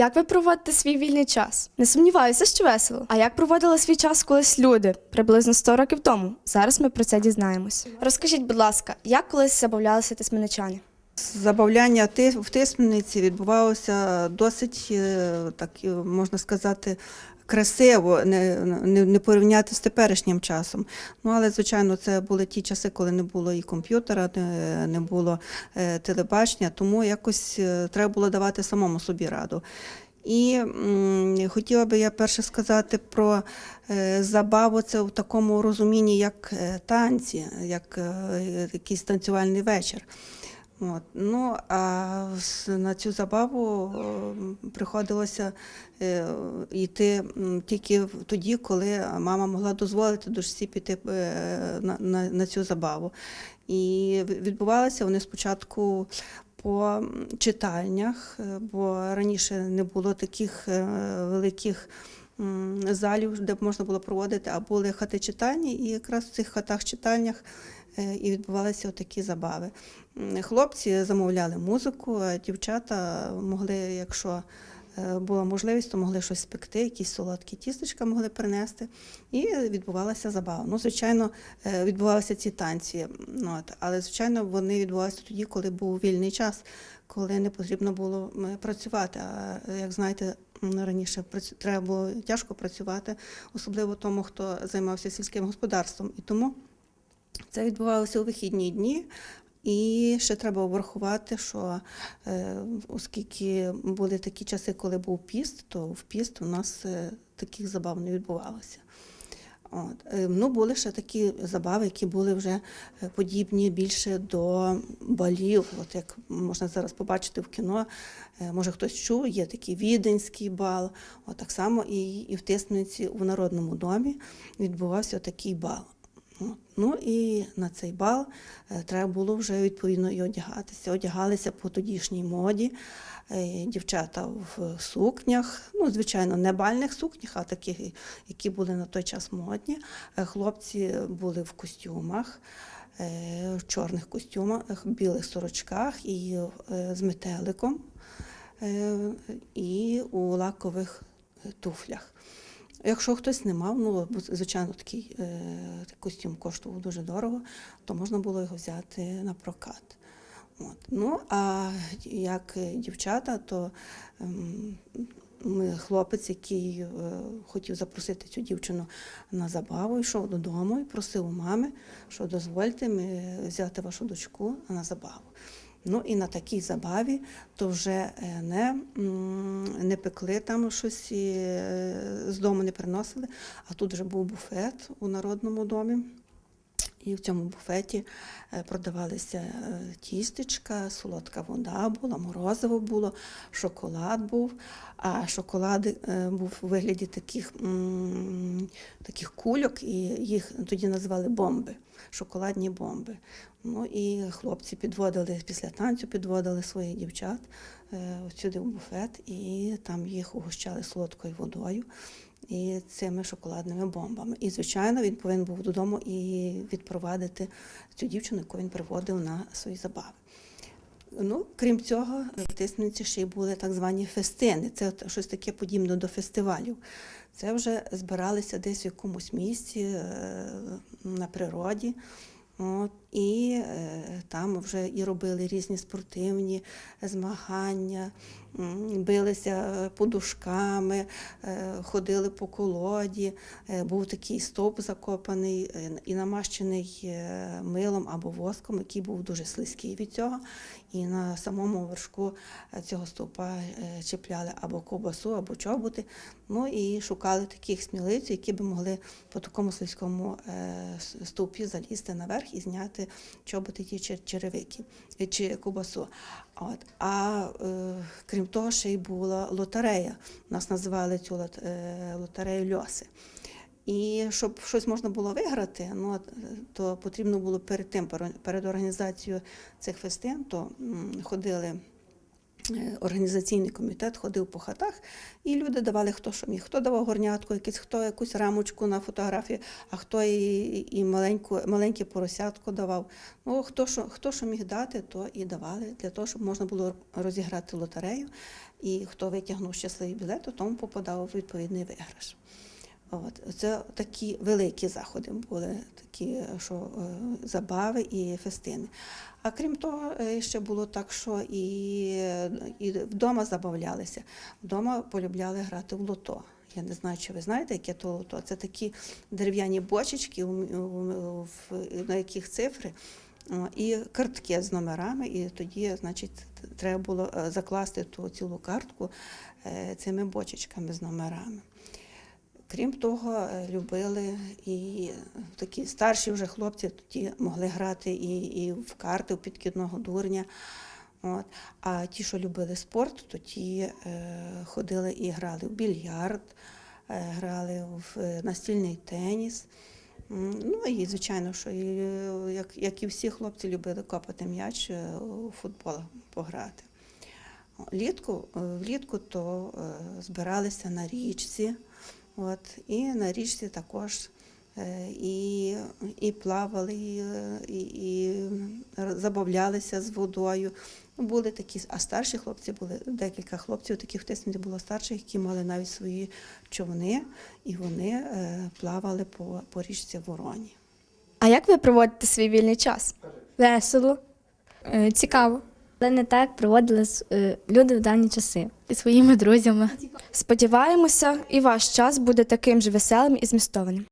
Як ви проводите свій вільний час? Не сумніваюся, що весело. А як проводили свій час колись люди приблизно 100 років тому? Зараз ми про це дізнаємось. Розкажіть, будь ласка, як колись забавлялися тисменичани? Забавляння в тисменниці відбувалося досить, е, так е, можна сказати, красиво, не, не, не порівняти з теперішнім часом. Ну, але, звичайно, це були ті часи, коли не було і комп'ютера, не, не було е, телебачення, тому якось е, треба було давати самому собі раду. І м, хотіла би я перше сказати про е, забаву це в такому розумінні, як е, танці, як е, якийсь танцювальний вечір. От. Ну, а на цю забаву е, приходилося е, йти тільки тоді, коли мама могла дозволити дочці піти е, на, на, на цю забаву. І відбувалися вони спочатку по читальнях, е, бо раніше не було таких великих залів, де можна було проводити, а були хати читальні, і якраз в цих хатах-читальнях е, і відбувалися такі забави. Хлопці замовляли музику, а дівчата могли, якщо була можливість, то могли щось спекти, якісь солодкі тістечка могли принести. І відбувалася забава. Ну, звичайно, е, відбувалися ці танці. Ну, але, звичайно, вони відбувалися тоді, коли був вільний час, коли не потрібно було працювати. А як знаєте, раніше треба було тяжко працювати, особливо тому, хто займався сільським господарством. І тому це відбувалося у вихідні дні. І ще треба врахувати, що е, оскільки були такі часи, коли був піст, то в піст у нас е, таких забав не відбувалося. От. Е, Ну, були ще такі забави, які були вже подібні більше до балів. От як можна зараз побачити в кіно, може хтось чув, є такий віденський бал. От так само і, і в Тисмениці у Народному домі відбувався такий бал. Ну і на цей бал е, треба було вже відповідно і одягатися. Одягалися по тодішній моді. Е, Дівчата в сукнях, ну, звичайно, не бальних сукнях, а таких, які були на той час модні. Е, Хлопці були в костюмах, в чорних костюмах, білих сорочках і з метеликом, і у лакових туфлях. Якщо хтось не мав, ну звичайно, такий е, костюм коштував дуже дорого, то можна було його взяти на прокат. От. Ну, а як е, дівчата, то ем, ми, хлопець, який е, хотів запросити цю дівчину на забаву, йшов додому і просив у мами, що дозвольте ми взяти вашу дочку на забаву. Ну і на такій забаві то вже е, не, не пекли там щось і, е, з дому не приносили, а тут вже був буфет у народному домі. І в цьому буфеті е, продавалися е, тістечка, солодка вода була, морозиво було, шоколад був. А шоколад е, був у вигляді таких, таких кульок, і їх тоді називали бомби, шоколадні бомби. Ну і хлопці підводили після танцю, підводили своїх дівчат сюди в буфет, і там їх угощали солодкою водою і цими шоколадними бомбами. І, звичайно, він повинен був додому і відпровадити цю дівчину, яку він приводив на свої забави. Ну, крім цього, в Тисмениці ще й були так звані фестини. Це щось таке подібне до фестивалів. Це вже збиралися десь в якомусь місці е, на природі. От, і е, там вже і робили різні спортивні змагання, билися е, подушками, е, ходили по колоді. Е, Був такий стовп закопаний і намащений милом або воском, який був дуже слизький від цього. І на самому вершку цього стовпа чіпляли або ковбасу, або чоботи. Ну і шукали таких сміливців, які би могли по такому слизькому е, стовпі залізти наверх і зняти чоботи ті черевики е, чи ковбасу. От. А е, крім того, ще й була лотерея. Нас називали цю е, лотерею льоси. І щоб щось можна було виграти, ну, то потрібно було перед тим, пере- перед організацією цих фестин, то ходили організаційний комітет ходив по хатах, і люди давали хто що міг. Хто давав горнятку, якийсь, хто якусь рамочку на фотографії, а хто і, і маленьку, маленьке поросятко давав. Ну, хто що, хто що міг дати, то і давали для того, щоб можна було розіграти лотерею. І хто витягнув щасливий білет, то тому попадав у відповідний виграш. От це такі великі заходи були, такі, що е, забави і фестини. А крім того, е, ще було так, що і, і вдома забавлялися. Вдома полюбляли грати в лото. Я не знаю, чи ви знаєте, яке то лото. Це такі дерев'яні бочечки, на яких цифри. І картки з номерами, і тоді, значить, треба було е, закласти ту цілу картку цими бочечками з номерами. Крім того, е, любили і такі старші вже хлопці тоді могли грати і, і в карти, в підкидного дурня. От. А ті, що любили спорт, то ті е, ходили і грали в більярд, е, грали в е, настільний теніс. Ну і звичайно, що і, е, як, як і всі хлопці любили копати м'яч у футбол пограти. Літку, е, влітку то е, збиралися на річці. От, і на річці також е, і, і плавали, і, і, забавлялися з водою. Були такі, а старші хлопці були декілька хлопців, таких в було старших, які мали навіть свої човни, і вони е, плавали по, по річці Вороні. А як ви проводите свій вільний час? Весело, е, цікаво. Але не так проводили е, люди в давні часи. І своїми друзями. Сподіваємося, і ваш час буде таким же веселим і змістованим.